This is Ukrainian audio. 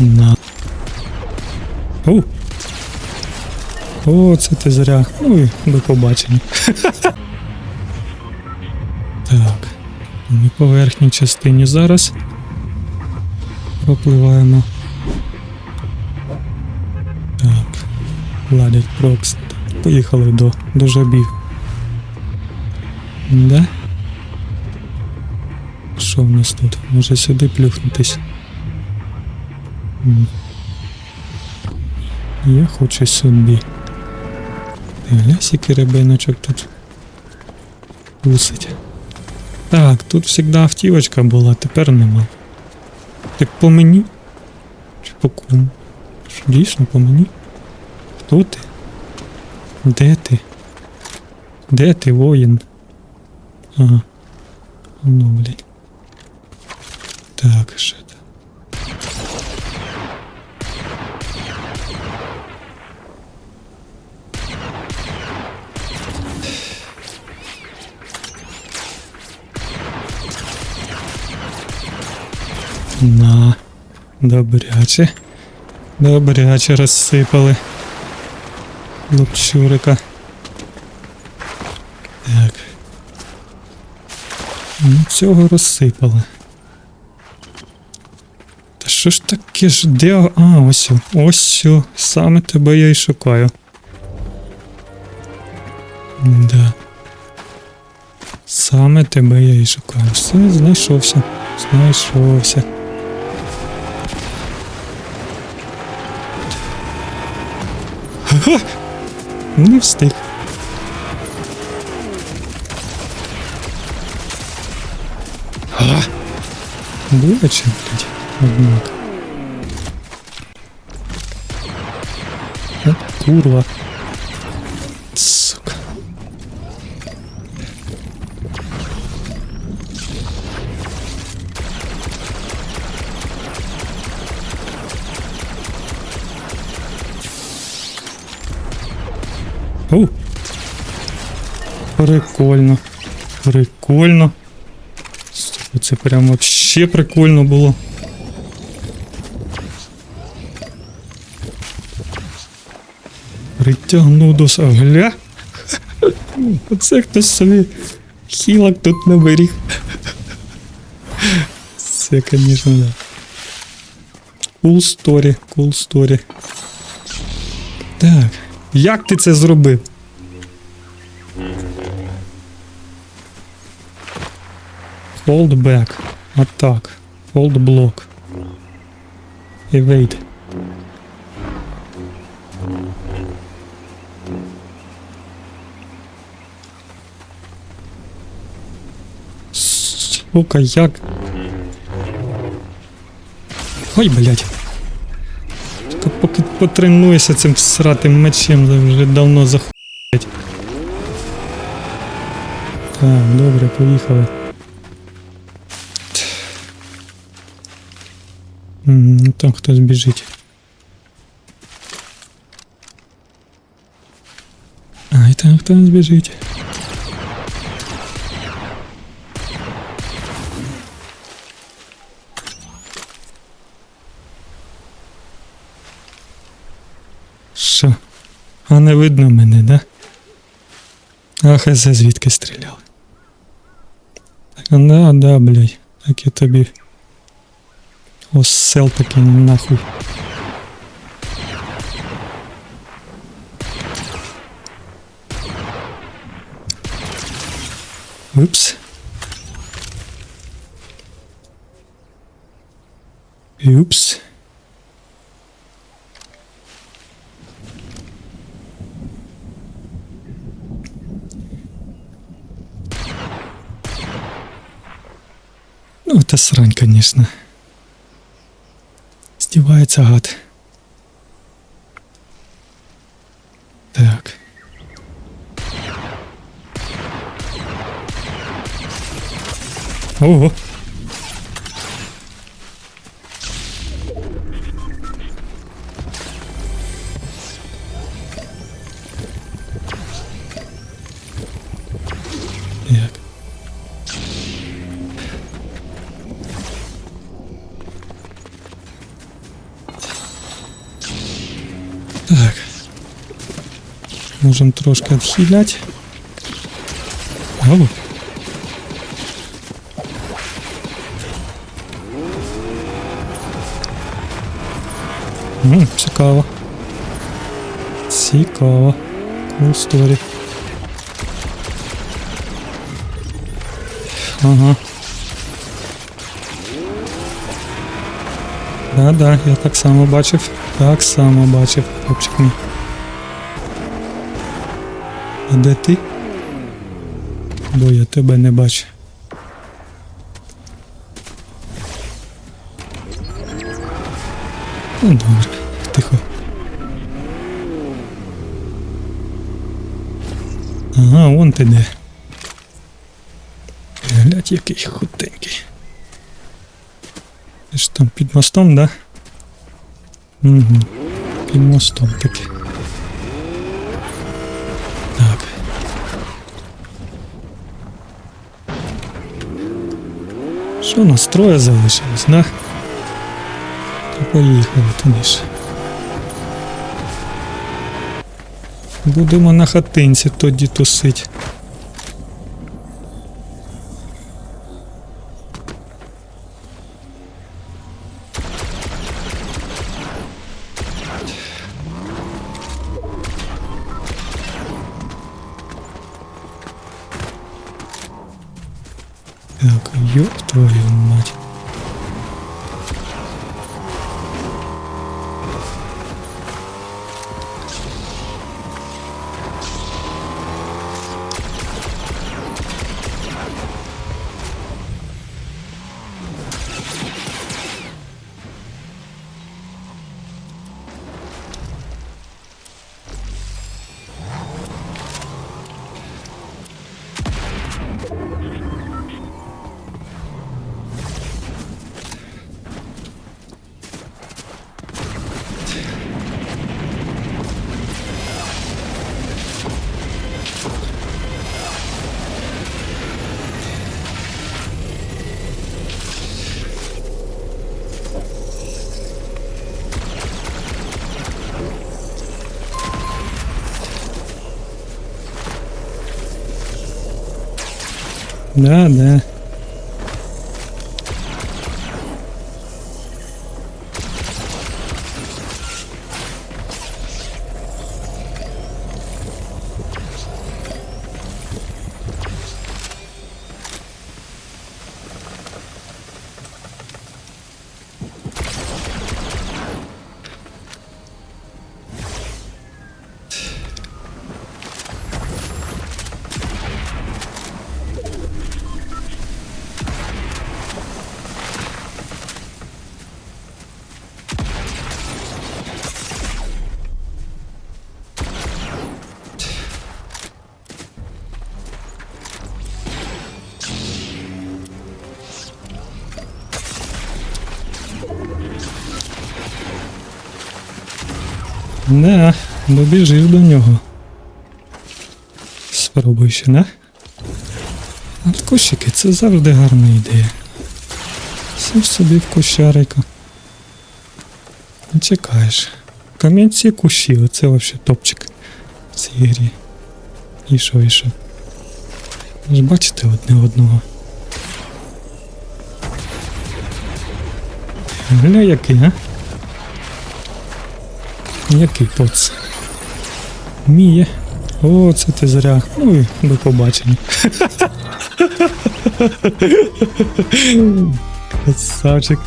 На. О! О, це ти зря. Ну і до побачення. так. На поверхній частині зараз. Пропливаємо. Так. Ладять прокс. Поїхали до, до жабів. Да? Що в нас тут? Може сюди плюхнутись? Я хочу сюди. Глянь, який ребеночок тут вусить. Так, тут завжди автівочка була, тепер нема. Так по мені? Чи по кому? Дійсно по мені? Хто ти? Де ти? Де ти, воїн? Ага. Ну, блін. Так, що це? На. Добряче. Добряче розсипали. Лапчурика. Так. Ну, цього розсипали. Та що ж таке ж? Де? А, ось. Ось. Саме тебе я й шукаю. Да. Саме тебе я і шукаю. Все, знайшовся. Знайшовся. Ха-ха! Не встиг. А! Боляче, блядь, однак. От курва. О! Прикольно. Прикольно. Це прям вообще прикольно було. Притягнув до Гля. Оце хтось собі хілок тут наберіг. Це, звісно, да. Cool story, cool story. Так. Як ти це зробив? Hold back. Attack. Hold block. Evade. Сука, як? Ой, блядь. Тільки поки потренуюся цим сратим мечем, то вже давно захуять. Так, добре, поїхали. М, ну Там хтось біжить. А, і там хтось біжить. А не видно мене, да? А це звідки стріляли. Так, да, да, блядь. Так я тобі. Осел такий нахуй. Упс. Упс. Ну, это срань, конечно. Здівається гад. Так. Ого. Так. Можемо трошки відхиляти. М, цікаво. Цікаво. Cool story. Ага. Да-да, я так само бачив. Так само бачив, хлопчик мій. А де ти? Бо я тебе не бачу. Ну добре, тихо. Ага, вон ти де. Глядь, який худенький. Ти ж там під мостом, да? Угу. Під мостом таки. Так. Що нас троє залишилось, да? То поїхали ж. Будемо на хатинці тоді тусить. Ёб твою Nerede? Да, добіжив до нього. Спробуй ще, да? От кущики це завжди гарна ідея. Сів собі в кущарика. Чекаєш. Кам'янці кущі, оце вообще топчик в цій грі. І що, і що? Ви ж бачите одне одного. Гля який, а? Який поц? Міє. О, це ти зря. Ну і до побачення. Красавчик.